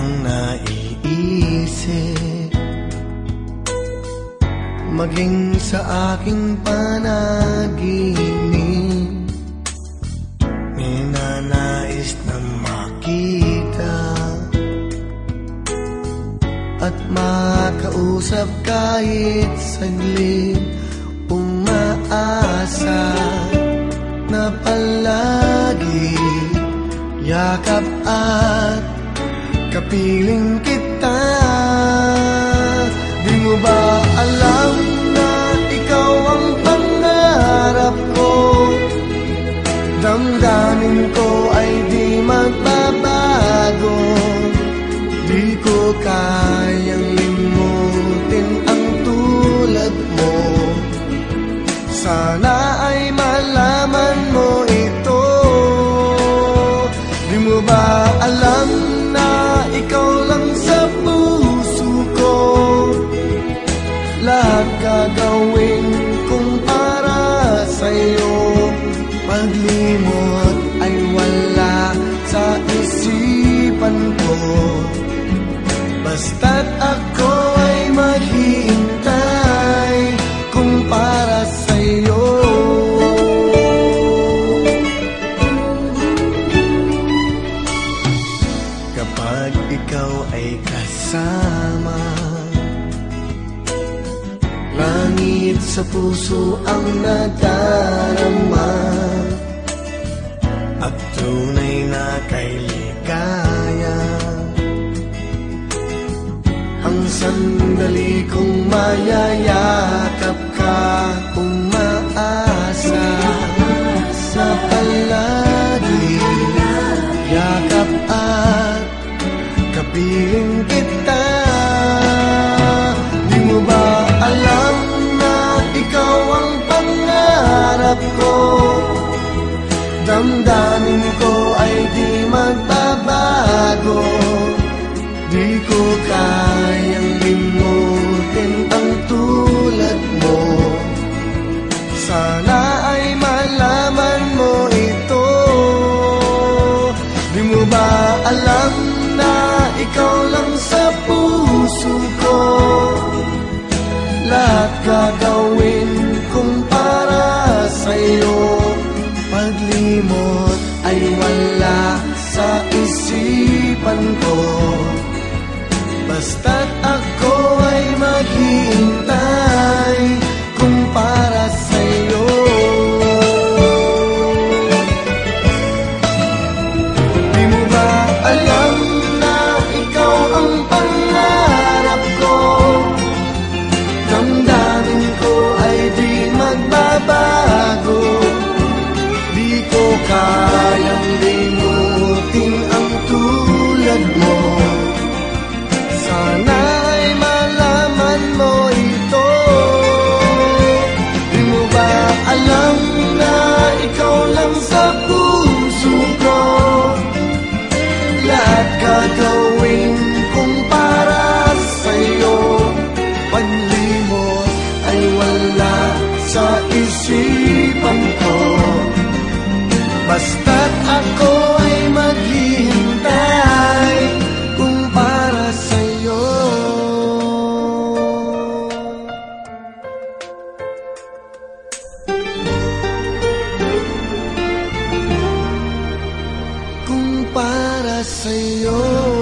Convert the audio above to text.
kanyang naiisip. Maging sa aking panaginip. Ninanais na makita. At makausap kahit saglit Umaasa na palagi Yakap at kapiling kita. Di mo ba alam na ikaw ang pangarap ko? Damdamin ko ay di magbabago. Di ko kayang limutin ang tulad mo. Sana ay malaman Paglimot ay wala sa isipan ko. Basta't ako ay maghihintay kung para sa'yo. Kapag ikaw ay kasama Langit sa puso ang nadarama. At tunay na kay ligaya Ang sandali kong mayayakap ka Umaasa. Sa palagi Yakap at kapiling pangarap ko. Damdamin ko ay di magbabago. Di ko kayang limutin ang tulad mo. Sana ay wala sa isipan ko. Basta't ako tulad Kung para sa'yo